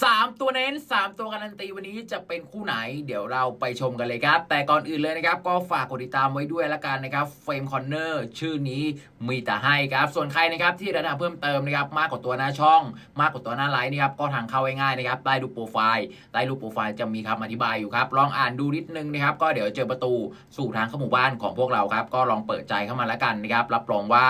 Fa 3 ตัวเน้น 3 ตัวการันตีวันนี้จะเป็นคู่ไหน เดี๋ยวเราไปชมกันเลยครับ แต่ก่อนอื่นเลยนะครับ ก็ฝากกดติดตามไว้ด้วยละกันนะครับเฟรมคอนเนอร์ชื่อนี้มีแต่ให้ครับ ส่วนใครนะครับที่ระดับเพิ่มเติมนะครับมากกว่าตัวหน้าช่อง มากกว่าตัวหน้าไลน์นะครับก็ทางเข้าง่ายๆนะครับใต้รูปโปรไฟล์ใต้รูปโปรไฟล์จะมีคำอธิบายอยู่ครับลองอ่านดูนิดนึงนะครับก็เดี๋ยวเจอประตูสู่ทางเข้าหมู่บ้านของพวกเราครับก็ลองเปิดใจเข้ามาละกันนะครับรับรองว่า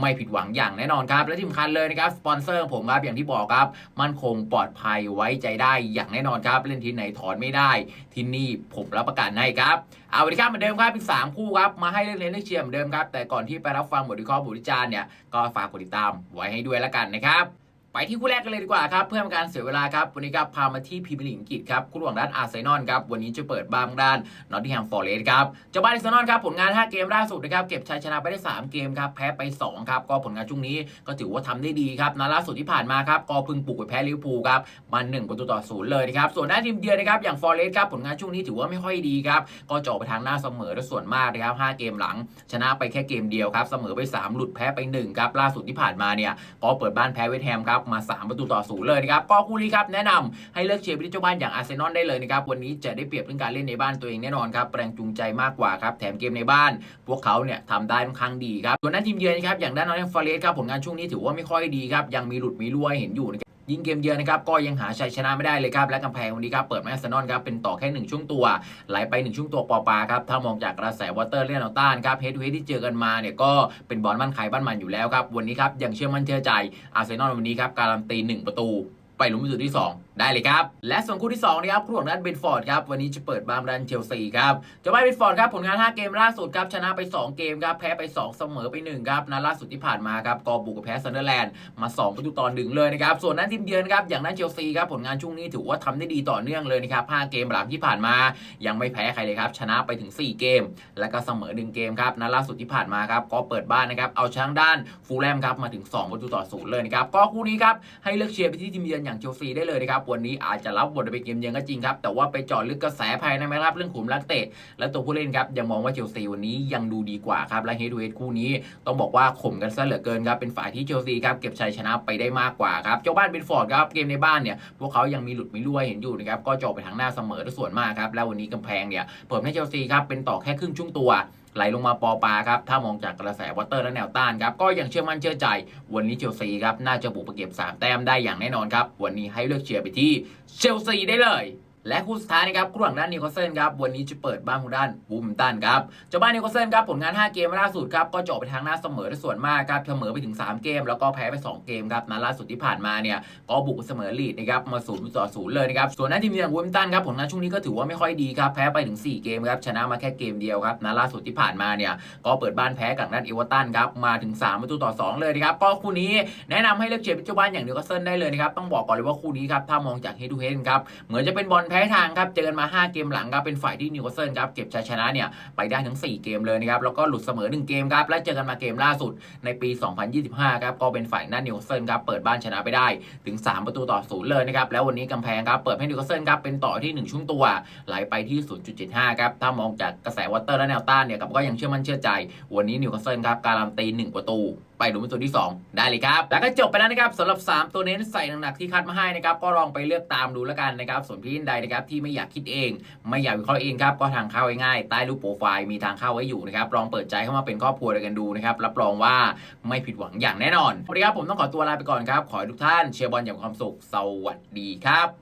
ไม่ผิดหวังอย่างแน่นอนครับและที่สำคัญเลยนะครับสปอนเซอร์ของผมครับอย่างที่บอกครับมั่นคงปลอดภัยไว้ใจได้อย่างแน่นอนครับ เล่นทีไหนถอนไม่ได้ ที่นี่ผมรับประกันให้ครับ เอาวันนี้ครับเหมือนเดิมครับเป็นสามคู่ครับมาให้เล่นเล่นเลือกเชียร์เหมือนเดิมครับแต่ก่อนที่ไปรับฟังบทวิเคราะห์บทวิจารณ์เนี่ยก็ฝากกดติดตามไว้ให้ด้วยละกันนะครับ ไปที่คู่แรกกันเลยดีกว่าครับ เพื่อเป็นการเสียเวลาครับ วันนี้ครับพามาที่พรีเมียร์ลีกอังกฤษครับคู่ระหว่างด้านอาร์เซนอลครับวันนี้จะเปิดบ้างด้านนอตติงแฮมฟอร์เรสต์ครับเจ้าบ้านอาร์เซนอลครับผลงาน 5 เกมล่าสุดนะครับเก็บชัยชนะไปได้ 3 เกมครับแพ้ไป 2 ครับ ก็ผลงานช่วงนี้ก็ถือว่าทำได้ดีครับนัดล่าสุดที่ผ่านมาครับก็พึ่งปลุกไปแพ้ลิเวอร์พูลครับมา1ประตูต่อศูนย์เลยนะครับส่วนด้านทีมเยือนนะครับอย่างฟอร์เรสต์ครับผลงานช่วงนี้ถือว่าไม่ค่อยดีครับก็จาะไปทางหน้าเสมอและส่วนมากนะครับ5เกมหลัง ชนะไปแค่เกมเดียวครับเสมอไป 3 หลุดแพ้ไป1ครับล่าสุดที่ผ่านมาเนี่ยก็เปิดบ้านแพ้เวสต์แฮมครับมา 3 ประตูต่อศูนย์เลยนะครับก็คู่นี้ครับแนะนำให้เลือกเชียร์ไปที่เจ้าบ้านอย่างอาร์เซนอลได้เลยนะครับวันนี้จะได้เปรียบเรื่องการเล่นในบ้านตัวเองแน่นอนครับแรงจูงใจมากกว่าครับแถมเกมในบ้าน พวกเขาเนี่ยทำได้ค่อนข้างดีครับส่วนด้านทีมเยือนครับอย่างด้านนอตติงแฮมฟอร์เรสต์ครับผลงานช่วงนี้ถือว่าไม่ค่อยดีครับยังมีหลุดมีรั่วเห็นอยู่นะครับ ยิงเกมเยือนนะครับก็ยังหาชัยชนะไม่ได้เลยครับและกำแพงวันนี้ครับเปิดแมอาร์เซนอนครับเป็นต่อแค่ 1 ช่วงตัว ไหลไป 1 ช่วงตัวปอปาครับถ้ามองจากกระแสวอเตอร์เล่นเอาต้านครับเฮดเวทที่เจอกันมาเนี่ยก็เป็นบอลบ้านใครบ้านมันอยู่แล้วครับวันนี้ครับยังเชื่อมั่นเชื่อใจอาร์เซนอลวันนี้ครับการันตี1ประตู ไปลุ้นประตูที่ 2ได้เลยครับ และส่วนคู่ที่2นะครับคู่ของด้านเบนฟอร์ดครับวันนี้จะเปิดบ้านด้านเชลซีครับเจะไม่เบนฟอร์ดครับผลงาน 5 เกมล่าสุดครับชนะไป 2 เกมครับแพ้ไป 2 เสมอไป1ครับนัดล่าสุดที่ผ่านมาครับก็บุกกับแพ้ซันเดอร์แลนด์มา2ประตูต่อหนึ่งเลยนะครับส่วนด้นทีมเยือนครับอย่างด้านเชลซีครับผลงานช่วงนี้ถือว่าทำได้ดีต่อเนื่องเลยนะครับ5เกมหลังที่ผ่านมา ยังไม่แพ้ใครเลยครับชนะไปถึง 4 เกม แล้วก็เสมอ 1 เกมครับนัดล่าสุดที่ผ่านมาครับก็เปิดบ้านนะครับเอาชนะด้านฟูลแลมครับมาถึง2ประตูต่อศูนย์เลยนะครับก็คู่นี้ครับให้เลือกเชียร์ไปที่ทีมเยือนอย่างเชลซีได้เลยนะครับวันนี้อาจจะรับบทเป็นเกมเยือนก็จริงครับ แต่ว่าไปจาะลึกกระแสภายในไหมครับ เรื่องขุมนักเตะ และตัวผู้เล่นครับยังมองว่าเชลซีวันนี้ยังดูดีกว่าครับ และเฮดูเฮดคู่นี้ต้องบอกว่าข่มกันซะเหลือเกินครับ เป็นฝ่ายที่เชลซีครับเก็บชัยชนะไปได้มากกว่าครับ เจ้าบ้านเบนฟอร์ดครับ เกมในบ้านเนี่ยพวกเขายังมีหลุดมีรั่วเห็นอยู่นะครับ ก็จาะไปทางหน้าเสมอส่วนมากครับ แล้ววันนี้กำแพงเนี่ยเปิดให้เชลซีครับเป็นต่อแค่ครึ่งช่วงตัว ไหลลงมาปอปาครับ ถ้ามองจากกระแสวอเตอร์และแนวต้านครับ ก็ยังเชื่อมั่นเชื่อใจ วันนี้เชลซีครับ น่าจะบุกไปเก็บ 3 แต้มได้อย่างแน่นอนครับ วันนี้ให้เลือกเชียร์ไปที่เชลซีได้เลย และคู่สุดท้ายนะครับคู่หลังด้านนิวคเซิลครับวันนี้จะเปิดบ้านของด้านบูมตันครับเจ้าบ้านนิวคเซิลครับผลงาน 5 เกมล่าสุดครับก็จาะไปทางหน้าเสมอส่วนมากครับเสมอไปถึง 3 เกม แล้วก็แพ้ไป 2 เกมครับนัดล่าสุดที่ผ่านมาเนี่ยก็บุกเสมอลีดนะครับมาศูนย์ต่อศูนย์เลยนะครับส่วนหน้าทีมอย่างวูมตันครับผลงานช่วงนี้ก็ถือว่าไม่ค่อยดีครับแพ้ไปถึง 4 เกมครับชนะมาแค่เกมเดียวครับนัดล่าสุดที่ผ่านมาเนี่ยก็เปิดบ้านแพ้กับนัดเอเวอร์ตันครับมาถึง3ประตูต่อ 2 เลยนะครับก็คู่นี้แนะนำให้เลือกเชียร์พิจบ้านอย่างนิวคเซิลได้เลยนะครับต้องบอกก่อนเลยว่าคู่นี้ครับถ้ามองจากเฮดูเฮดครับเหมือนจะเป็นบอลแพ้ทางครับ เจอกันมา 5 เกมหลังครับ เป็นฝ่ายที่นิวคาสเซิลครับ เก็บชัยชนะเนี่ยไปได้ถึง4 เกมเลยนะครับ แล้วก็หลุดเสมอ 1 เกมครับ และเจอกันมาเกมล่าสุดในปี 2025 ครับ ก็เป็นฝ่ายหน้านิวคาสเซิลครับ เปิดบ้านชนะไปได้ถึง 3 ประตูต่อศูนย์เลยนะครับ แล้ววันนี้กำแพงครับ เปิดให้นิวคาสเซิลครับ เป็นต่อที่ 1 ช่วงตัว ไหลไปที่ 0.75 ครับ ถ้ามองจากกระแสวอเตอร์และแนวต้านเนี่ยกับก็ยังเชื่อมั่นเชื่อใจ วันนี้นิวคาสเซิลครับการันตี1ประตู ไปดูเป็นตัวที่ 2 ได้เลยครับ แล้วก็จบไปแล้วนะครับสำหรับ 3 ตัวเน้นใส่หนักๆที่คัดมาให้นะครับก็ลองไปเลือกตามดูแล้วกันนะครับส่วนพี่ท่านใดนะครับที่ไม่อยากคิดเอง ไม่อยากวิเคราะห์เองครับก็ทางเข้าง่ายๆใต้รูปโปรไฟล์มีทางเข้าไว้อยู่นะครับลองเปิดใจเข้ามาเป็นครอบครัวด้วยกันดูนะครับรับรองว่าไม่ผิดหวังอย่างแน่นอนสวันนี้ครับผมต้องขอตัวลาไปก่อนครับขอให้ทุกท่านเชียร์บอลอย่างมีความสุขสวัสดีครับ